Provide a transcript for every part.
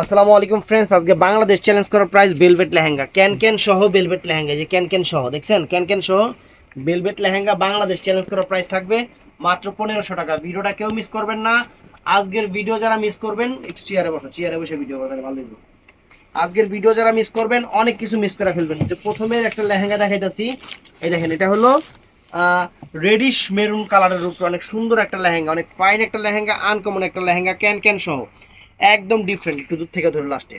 আসসালামু আলাইকুম ফ্রেন্ডস আজকে বাংলাদেশ চ্যালেঞ্জ করার price velvet lehenga. Can can সহ বেলভেট লেহেঙ্গা যে ক্যান ক্যান সহ, দেখছেন? ক্যান ক্যান সহ বেলভেট লেহেঙ্গা বাংলাদেশ চ্যালেঞ্জ করার প্রাইস থাকবে মাত্র পনেরোশো টাকা। ভিডিওটা কেউ মিস করবেন না। আজকের ভিডিও যারা মিস করবেন, একটু চেয়ারে বসো চেয়ারে বসে ভিডিও করতে ভালো লাগবে আজকের ভিডিও যারা মিস করবেন, অনেক কিছু মিস করে ফেলবেন। যে প্রথমে একটা লেহেঙ্গা দেখাইতেছি, এই দেখেন, এটা হলো রেডিশ মেরুন কালারের উপরে অনেক সুন্দর একটা লেহেঙ্গা, অনেক ফাইন একটা লেহেঙ্গা আনকমন একটা লেহেঙ্গা, ক্যান ক্যান সহ। একদম ডিফারেন্ট একটু দূর থেকে ধরে লাস্টে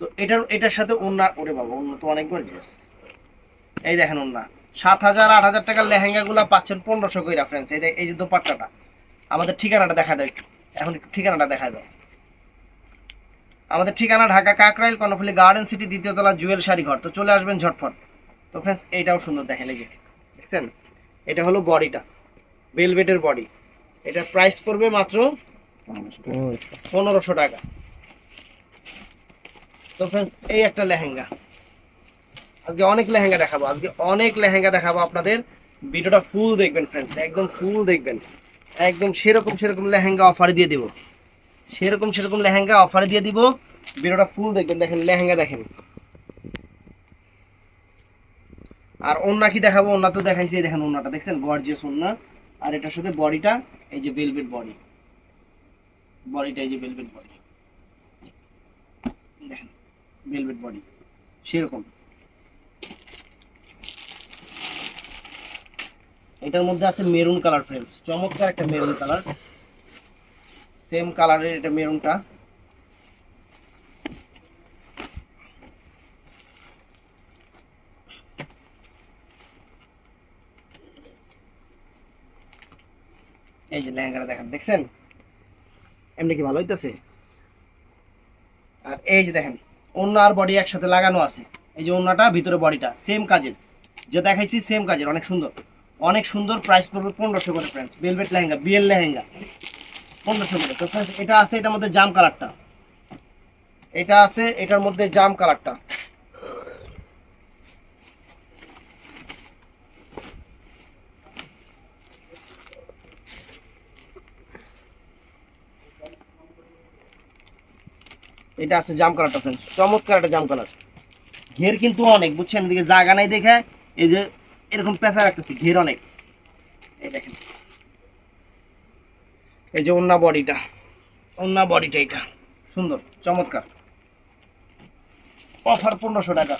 তো এটার এটার সাথে ওন্না ওরে বাবা অন্য তো অনেক গর্জিয়াস এই দেখেন ওন্না সাত হাজার, আট হাজার টাকার লেহেঙ্গাগুলো পাচ্ছেন পনেরোশো কইরা ফ্রেন্ডস এই এই যে দোপাট্টাটা। আমাদের ঠিকানাটা দেখা দাও একটু এখন একটু ঠিকানাটা দেখা দাও আমাদের ঠিকানা ঢাকা কাকরাইল, কর্ণফুলি গার্ডেন সিটি দ্বিতীয় তলা, জুয়েল শাড়ি ঘর। তো চলে আসবেন ঝটফট। তো ফ্রেন্ডস এইটাও সুন্দর দেখেন, এই যে, দেখছেন? এটা হলো বডিটা ভেলভেটের বডি এটার প্রাইস পড়বে মাত্র পনেরোশো টাকা। তো ফ্রেন্ডস এই একটা লেহেঙ্গা। আজকে অনেক লেহেঙ্গা দেখাবো, আজকে অনেক লেহেঙ্গা দেখাবো আপনাদের। ভিডিওটা ফুল দেখবেন ফ্রেন্ডস একদম ফুল দেখবেন। একদম সেরকম সেরকম লেহেঙ্গা অফারে দিয়ে দিব। সেরকম সেরকম লেহেঙ্গা অফারে দিয়ে দিব। ভিডিওটা ফুল দেখবেন, দেখেন লেহেঙ্গা দেখেন। আর ওন্না কি দেখাবো? ওন্না তো দেখাইছি দেখেন ওন্নাটা, দেখছেন? গর্জিয়াস ওন্না। আর এটার সাথে বডিটা এই যে ভেলভেট বডি বডিটা এই যে ভেলভেট বডি দেখেন ভেলভেট বডি সেরকম। এটার মধ্যে আছে মেরুন কালার ফ্রেন্ডস চমৎকার একটা মেরুন কালার সেম কালারের এটা মেরুনটা এই যে লেহেঙ্গাটা দেখেন দেখছেন? এমনি কি ভালো হইতেছে? আর এই যে দেখেন অন্য আর বডি একসাথে লাগানো আছে। এই যে অন্যটা ভিতরে বডিটা সেম কাজের। যে দেখাইছি সেম কাজের অনেক সুন্দর। অনেক সুন্দর প্রাইস পড়বে পনেরোশো করে ফ্রেন্ডস বেলভেট লেহেঙ্গা বিএল লেহেঙ্গা। পনেরোশো করে। তো friends, এটা আছে এটার মধ্যে জাম কালারটা এটা আছে এটার মধ্যে জাম কালারটা এটা আছে জাম কালারটা ফ্রেন্ডস চমৎকার একটা জাম কালার। ঘের কিন্তু অনেক, বুঝছেন? এদিকে জায়গা নাই দেখে এই যে এরকম পেঁচা রাখতেছি, ঘের অনেক। এই দেখেন। এই যে অন্য বডিটা অন্য বডিটা এটা। সুন্দর, চমৎকার। অফার পনেরোশো টাকা।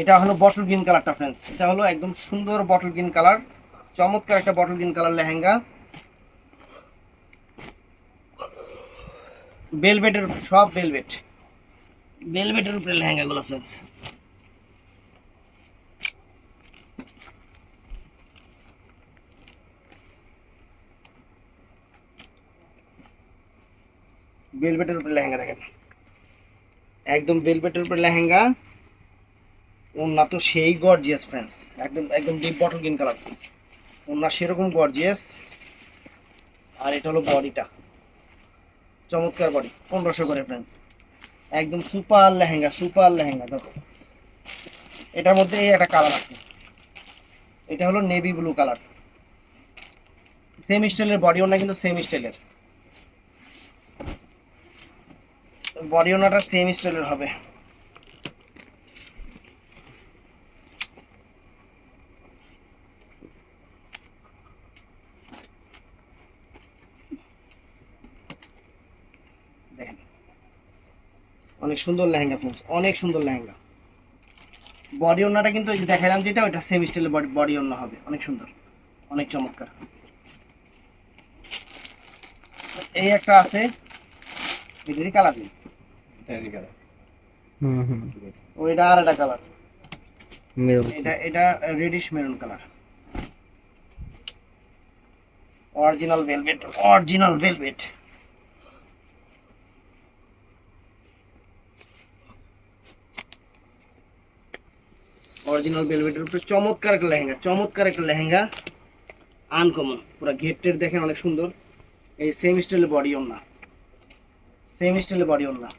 এটা হলো বটল গ্রিন কালারটা ফ্রেন্ডস এটা হলো একদম সুন্দর বটল গ্রিন কালার চমৎকার একটা বটল গ্রিন কালার লেহেঙ্গা। বেলভেটের সব বেলভেট বেলভেটের উপরে লেহেঙ্গাগুলো ফ্রেন্ডস বেলভেটের উপরে লেহেঙ্গা দেখেন। একদম বেলভেটের উপরে লেহেঙ্গা। ওনা তো সেই গর্জিয়াস ফ্রেন্ডস একদম একদম ডিপ বটল গ্রিন কালার ওনা সেরকম গর্জিয়াস আর এটা হলো বডিটা চমৎকার বডি পনেরোশো করে ফ্রেন্ডস একদম সুপার লেহেঙ্গা সুপার লেহেঙ্গা, দেখো। এটার মধ্যে এই একটা কালার আছে। এটা হলো নেভি ব্লু কালার সেম স্টাইলের বডি ওনা কিন্তু সেম স্টাইলের বডি ওনাটা সেম স্টাইলের হবে। দেখেন। অনেক সুন্দর লেহেঙ্গা ফ্রেন্ডস অনেক সুন্দর লেহেঙ্গা। বডি ওনাটা কিন্তু এই যে দেখালাম যেটা ওটা সেম স্টাইলের বডি বডি ওনা হবে। অনেক সুন্দর অনেক চমৎকার। এই একটা আছে এটারই কালার নেই হুম হুম। ওইটা আর একটা কালার এটা এটা reddish maroon colour original velvet original velvet original ভেলভেটের উপরে চমৎকার একটা লেহেঙ্গা চমৎকার একটা লেহেঙ্গা আনকমন পুরো ঘেরটের দেখেন অনেক সুন্দর। এই সেম স্টাইলের বডি ওনা সেম স্টাইলের বডি ওনা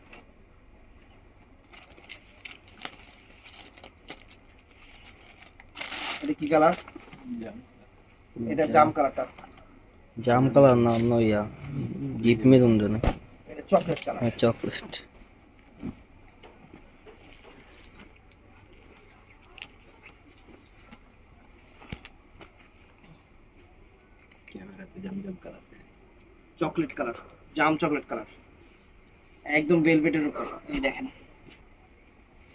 এটা কি কালার এটা জাম। কালারটা জাম কালার না অন্য ইয়া ডিপ মেরুন না। এটা চকলেট কালার হ্যাঁ চকলেট চকলেট কালার জাম চকলেট কালার একদম ভেলভেটের উপর। এই দেখেন।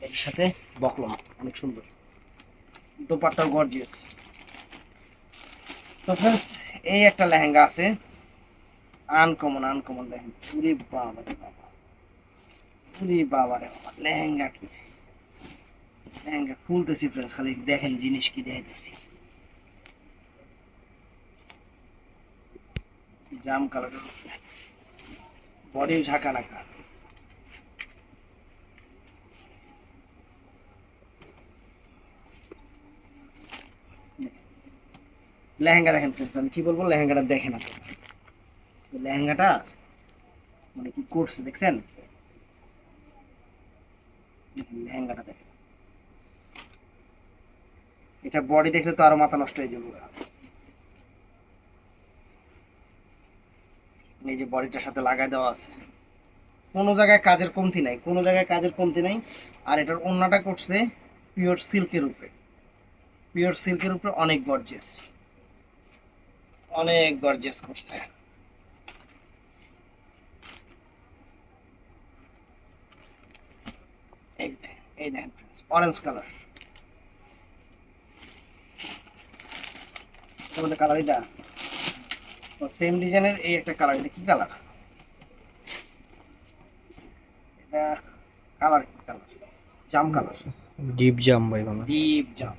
এর সাথে বকলম অনেক সুন্দর। গর্জিয়াস তো ফ্রেন্ডস এই একটা লেহেঙ্গা আছে। আনকমন আনকমন দেখেন। উরি বাবা রে বাবা। উরি বাবা রে বাবা, লেহেঙ্গা কি? লেহেঙ্গা খুলতেছি ফ্রেন্ডস খালি দেখেন জিনিস কি দেখাইতেছি। জাম কালারের বডি ঝাঁকা নাকা লেহেঙ্গা দেখেন friends, আমি কি বলব লেহেঙ্গাটা দেখেন আপনারা লেহেঙ্গাটা মানে কি করছে দেখছেন? লেহেঙ্গাটা দেখেন। এটা বডি দেখলে তো আরও মাথা নষ্ট হয়ে যাবে। এই যে বডিটার সাথে লাগাই দেওয়া আছে। কোনো জায়গায় কাজের কমতি নাই, কোনো জায়গায় কাজের কমতি নাই। আর এটার অন্যটা করছে পিওর সিল্কের উপরে। পিওর সিল্কের উপরে অনেক গর্জিয়াস অনেক গর্জিয়াস করছে। এই এই দেখেন অরেঞ্জ কালার কালার এটা সেম ডিজাইনের এই একটা কালার এটা কি কালার এটা কালার কি কালার জাম কালার ডিপ জাম ভাই ডিপ জাম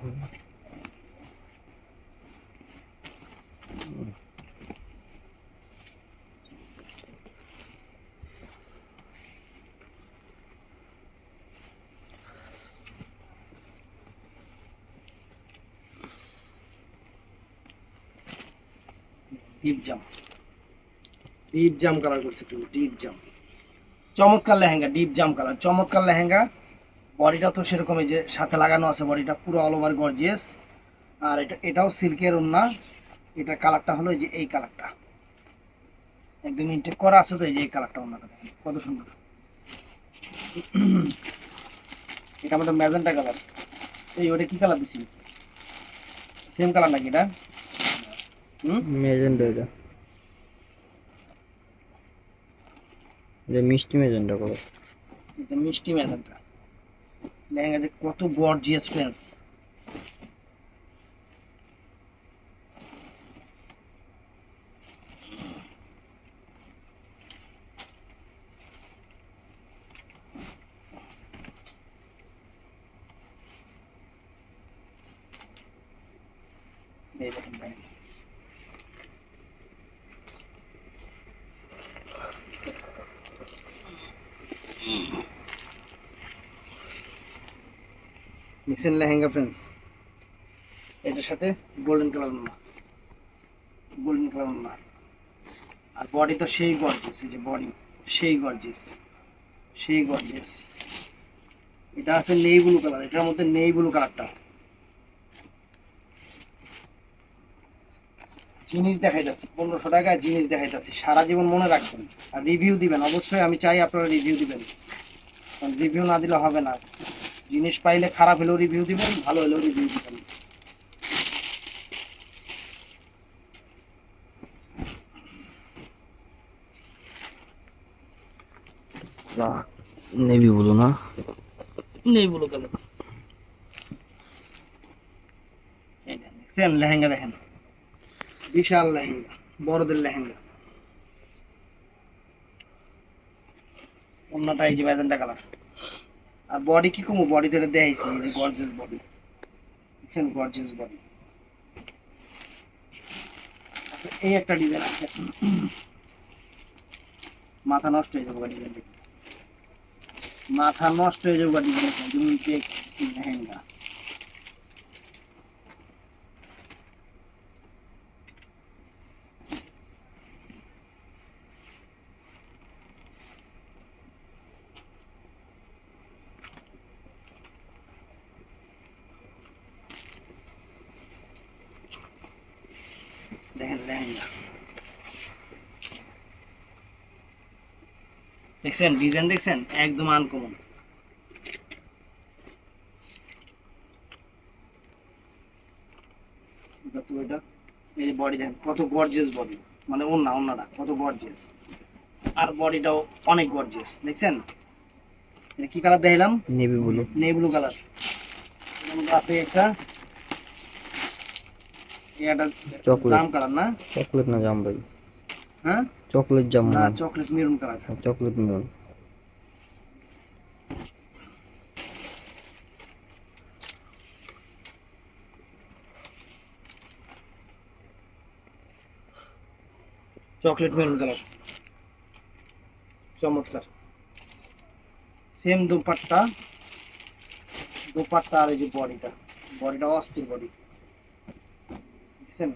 ডিপ জাম ডিপ জাম কালার করছে একটু ডিপ জাম চমৎকার লেহেঙ্গা ডিপ জাম কালার চমৎকার লেহেঙ্গা। বডিটা তো সেরকম এই যে সাথে লাগানো আছে বডিটা পুরো অল ওভার গর্জিয়াস আর এটা, এটাও সিল্কের ওন্না এটার কালারটা হলো যে এই কালারটা একদম ইনটেক করা আছে তো এই যে এই কালারটা দেখেন, কত সুন্দর। এটা আমাদের ম্যাজেন্টা কালার এই, ওটা কি কালার দিছি? সেম কালার নাকি এটা? হুম মেজেন্টা এটা এটা মিষ্টি মেজেন্টা করো এটা মিষ্টি ম্যাজেন্টা লেহেঙ্গা যে কত গর্জিয়াস ফ্রেন্ডস এই দেখেন মিক্সেন লেহেঙ্গা ফ্রেন্ডস এটার সাথে গোল্ডেন কালার না গোল্ডেন কালার না আর বডি তো সেই গর্জিয়াস এই যে বডি সেই গর্জিয়াস সেই গর্জিয়াস এটা আছে নেই ব্লু কালার এটার মধ্যে নেই ব্লু কালারটা জিনিস দেখাইতেছি, পনেরোশো টাকায় জিনিস দেখাইতেছি, সারা জীবন মনে রাখবেন। আর রিভিউ দিবেন, অবশ্যই আমি চাই আপনারা রিভিউ দিবেন। কারণ রিভিউ না দিলে হবে না। জিনিস পাইলে খারাপ হলেও রিভিউ দিবেন ভালো হলেও রিভিউ দিবেন। নেভি বলো না। নেই বলো কেন? দেখছেন লেহেঙ্গা দেখেন। বিশাল লেহেঙ্গা বড়দের লেহেঙ্গা। অন্যটা এই যে ম্যাজেন্টা কালার আর বডি কি কমু? বডি ধরে দেখাইছি যে গর্জেস বডি দেখছেন? গর্জেস বডি এই একটা ডিজাইন আছে। মাথা নষ্ট হয়ে যাবে ডিজাইন মাথা নষ্ট হয়ে যাব ডিজাইন যেমন লেহেঙ্গা দেখছেন? ডিজাইন দেখছেন? একদম আনকমন এটা এই যে বডি দেখেন কত গর্জিয়াস বডি মানে ওন্না ওন্নাটা কত গর্জিয়াস আর বডিটাও অনেক গর্জিয়াস দেখছেন? কি কালার দেখাইলাম? নেভি ব্লু নেই ব্লু কালার একটা এই একটা Chocolate. জাম কালার না চকলেট না জাম ভাই হ্যাঁ চকলেট জাম না chocolate maroon colour chocolate maroon chocolate maroon colour চমৎকার সেম দুপাট্টা দুপাট্টা আর এই যে বডিটা বডিটা অস্থির বডি দেখছেন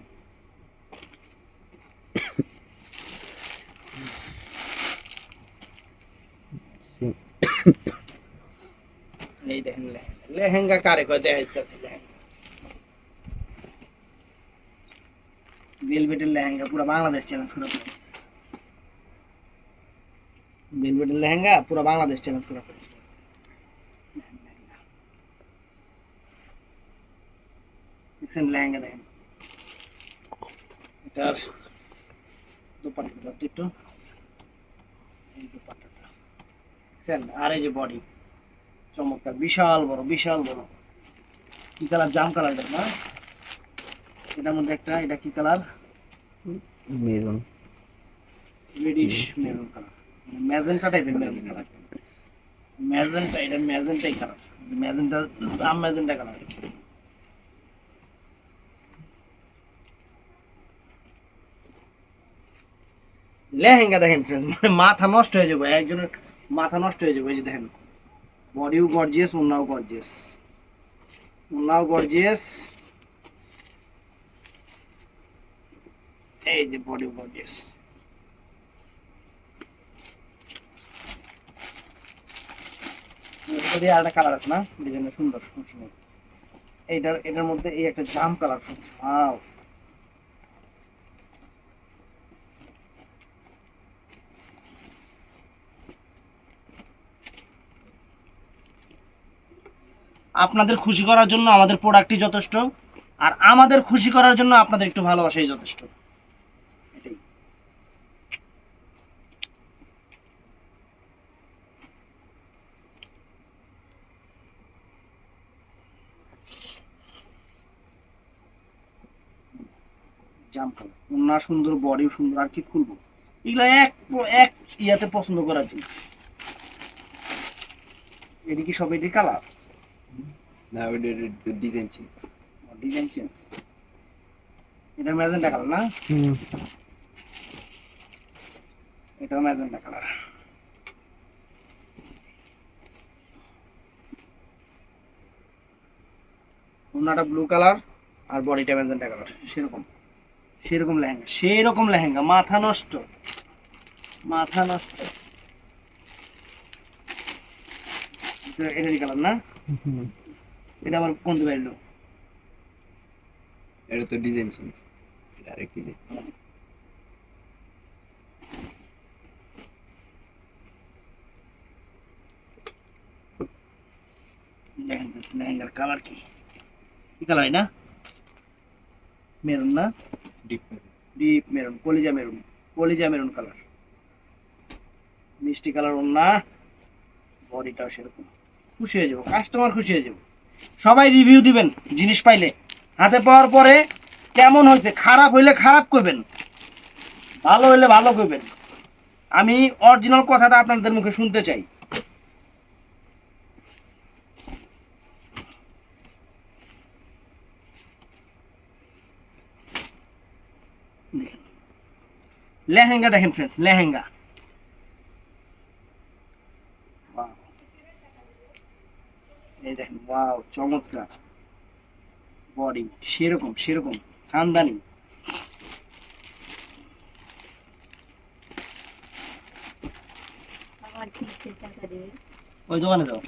এই দেখেন লেহেঙ্গা লেহেঙ্গা কারে কয় দেখাইতেছি লেহেঙ্গা বেলভেটের লেহেঙ্গা পুরো বাংলাদেশ চ্যালেঞ্জ করা প্রাইস বেলভেটের লেহেঙ্গা পুরো বাংলাদেশ চ্যালেঞ্জ করা প্রাইস দেখছেন লেহেঙ্গা দেখেন এটার দুপাট্টা একটু এই দুপাট্টাটা। দেখছেন আর এই যে বডি চমৎকার বিশাল বড় বিশাল বড়। কি কালার জাম কালার না? এটার মধ্যে একটা এটা কি colour maroon. Reddish maroon colour magenta টাইপের মেরুন কালার ম্যাজেন্টা এটা ম্যাজেন্টাই কালার ম্যাজেন্টা জাম ম্যাজেন্টা কালার লেহেঙ্গা দেখেন friends, মানে মাথা নষ্ট হয়ে যাবে একজনের মাথা নষ্ট হয়ে যাবে এই যে দেখেন। বডিও গর্জিয়াস ওনাও গর্জিয়াস ওনাও গর্জিয়াস এই যে বডিও গর্জিয়াস এইটার এটার মধ্যে এই একটা জাম কালার ওয়াও আপনাদের খুশি করার জন্য আমাদের প্রোডাক্টই যথেষ্ট, আর আমাদের খুশি করার জন্য আপনাদের একটু ভালোবাসাই যথেষ্ট। এটাই। জাম না সুন্দর বডিও সুন্দর, আর কি খুলবো? এগুলো এক এক ইয়াতে পছন্দ করার জন্য। এদিকে সব এটি কালার। না ওটা ডিজাইন চেঞ্জ ডিজাইন চেঞ্জ এটা ম্যাজেন্টা কালার না? হুম। এটা ম্যাজেন্টা কালার ওনাটা ব্লু কালার আর বডিটা ম্যাজেন্টা কালার সেরকম। সেরকম লেহেঙ্গা সেরকম লেহেঙ্গা মাথা নষ্ট। মাথা নষ্ট। এটা- এটারই কালার না? হুম। এটা আবার কোন দিকে এলো? এটা তো ডিজাইন চেঞ্জ এটা আরেক লেহেঙ্গার কালার কি? কি কালার এটা? মেরুন না? ডিপ ডিপ মেরুন কলিজা মেরুন। কলিজা মেরুন কালার মিষ্টি কালার ওনা বডিটাও সেরকম। খুশি হয়ে যাব। কাস্টমার খুশি হয়ে যাব। সবাই রিভিউ দিবেন জিনিস পাইলে। হাতে পাওয়ার পরে কেমন হয়েছে? খারাপ হইলে খারাপ করবেন ভালো হইলে ভালো করবেন আমি অরিজিনাল কথাটা আপনাদের মুখে শুনতে চাই। লেহেঙ্গা দেখেন ফ্রেন্ডস লেহেঙ্গা Wow. এই দেখেন ওয়াও চমৎকার বডি সেরকম সেরকম খানদানি আমার কিস্তির টাকা দিয়ে ওই দোকানে যাও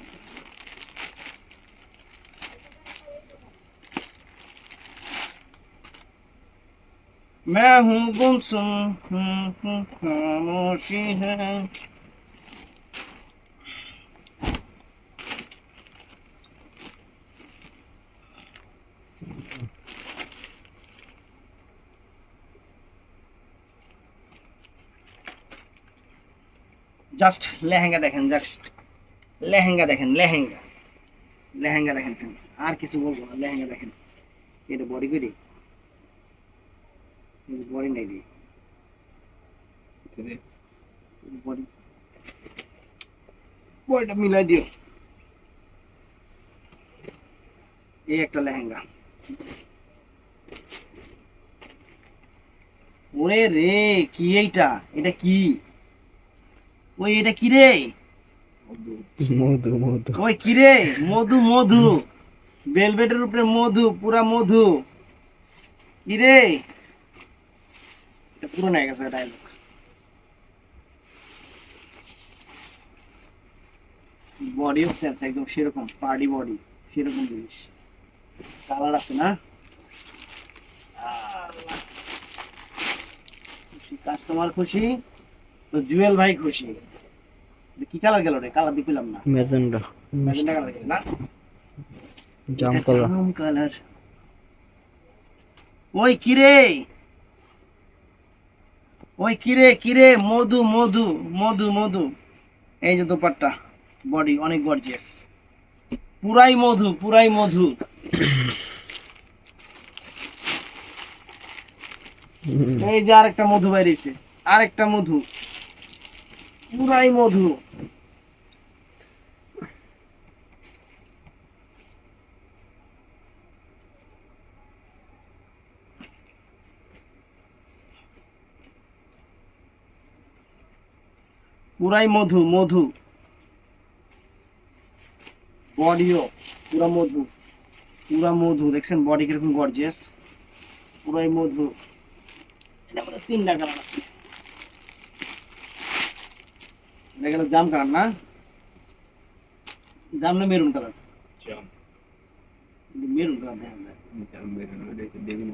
मैं हूँ गुमसुम हूँ, हूँ, खामोशी है জাস্ট লেহেঙ্গা দেখেন জাস্ট লেহেঙ্গা দেখেন, লেহেঙ্গা। লেহেঙ্গা দেখেন ফ্রেন্ডস আর কিছু বলব না, লেহেঙ্গা দেখেন। এটা বডি করি? বডি নাই বডি বডিটা মিলাই দিও। এই একটা লেহেঙ্গা। ওরে রে, কি এইটা? এটা কি? ওই এটা কি রে? মধু মধু। ওই কি রে? মধু মধু। বেলভেটের উপরে মধু পুরা মধু। কি রে? এটা পুরো হয়ে গেছে ডায়লগ বডিও ফ্রেন্স একদম সেরকম পার্টি বডি সেরকম জিনিস। কালার আছে না? কাস্টমার খুশি? তো জুয়েল ভাই খুশি। কি কালার গেল রে? কালার দিলাম না। ম্যাজেন্ডা ম্যাজেন্টা কালার গেছে না? জাম কালার ওই কিরে ওই কিরে কিরে মধু মধু মধু মধু। এই যে দোপাট্টা। বডি অনেক গর্জিয়াস পুরাই মধু পুরাই মধু। এই যে আরেকটা মধু বাইরেছে। আরেকটা মধু। পুরাই মধু। পুরাই মধু মধু। বডিও, পুরা মধু। পুরা মধু, দেখছেন বডি কীরকম গর্জিয়াস পুরাই মধু। এটা তিনটা কালার আছে। এটা গেল জাম কালার না? জাম না maroon colour? Jam. Maroon colour দেখা যায়। Jam বেরোনো, ওটা হচ্ছে বেগুনি।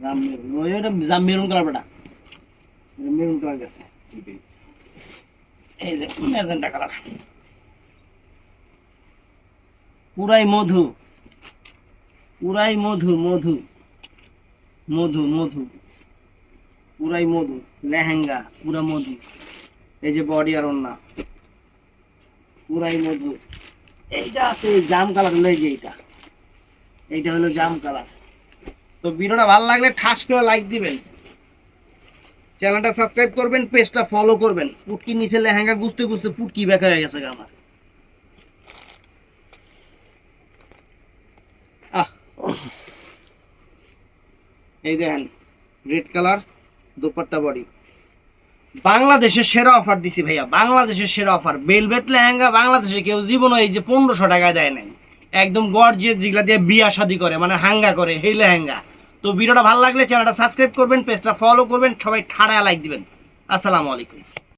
জাম মেরুন ওই জাম মেরুন কালার বেটা। মেরুন কালার গেছে। এই যে ম্যাজেন্টা কালার। পুরাই মধু। পুরাই মধু মধু। মধু মধু। পুরাই মধু লেহেঙ্গা পুরা মধু। এই যে বডি আর ওন্না পুরাই মধু। এইটা আছে জাম কালার হলো এই যে এইটা। এইটা হলো জাম কালার। তো ভিডিওটা ভালো লাগলে ঠাস করে লাইক দিবেন। চ্যানেলটা সাবস্ক্রাইব করবেন পেজটা ফলো করবেন। পুটকি নিচে লেহেঙ্গা গুছতে গুছতে পুটকি বেঁকা হয়ে গেছে আমার। এই দেখেন রেড কালার দুপাট্টা বডি বাংলাদেশের সেরা অফার দিছি ভাইয়া, বাংলাদেশের সেরা অফার বেলভেট লেহেঙ্গা বাংলাদেশে কেউ জীবন এই যে পনেরোশো টাকায় দেয় নাই। একদম গর্জিয়াস যেগুলা দিয়ে বিয়া শাদি করে মানে হাঙ্গা করে এই লেহেঙ্গা। তো ভিডিওটা ভালো লাগলে চ্যানেলটা সাবস্ক্রাইব করবেন, পেজটা ফলো করবেন, সবাই ঠাড়া লাইক দিবেন। আসসালামু আলাইকুম।